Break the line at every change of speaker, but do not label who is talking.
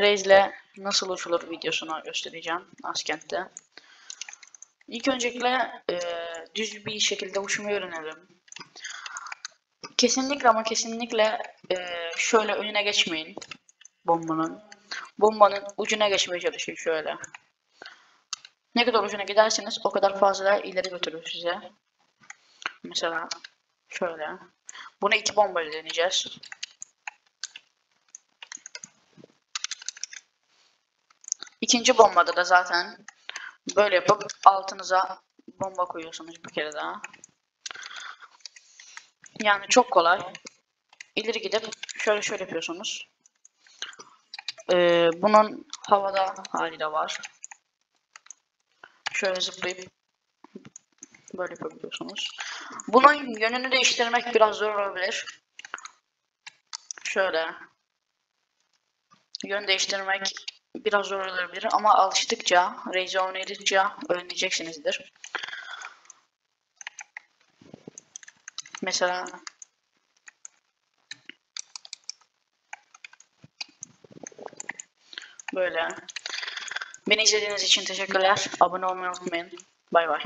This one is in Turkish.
Raze'le nasıl uçulur videosunu göstereceğim Askent'te. İlk öncelikle e, düz bir şekilde uçmayı öğrenelim. Kesinlikle ama kesinlikle e, şöyle önüne geçmeyin bombanın. Bombanın ucuna geçmeye çalışın şöyle. Ne kadar ucuna giderseniz o kadar fazla ileri götürür size. Mesela şöyle. Bunu iki bombayla deneyeceğiz. İkinci bombada da zaten böyle yapıp altınıza bomba koyuyorsunuz bir kere daha. Yani çok kolay. İleri gidip şöyle şöyle yapıyorsunuz. Ee, bunun havada hali de var. Şöyle zıplayıp böyle yapabiliyorsunuz. Bunun yönünü değiştirmek biraz zor olabilir. Şöyle. Yön değiştirmek biraz zor olabilir ama alıştıkça, Raze oynadıkça öğreneceksinizdir. Mesela böyle. Beni izlediğiniz için teşekkürler. Abone olmayı unutmayın. Bay bay.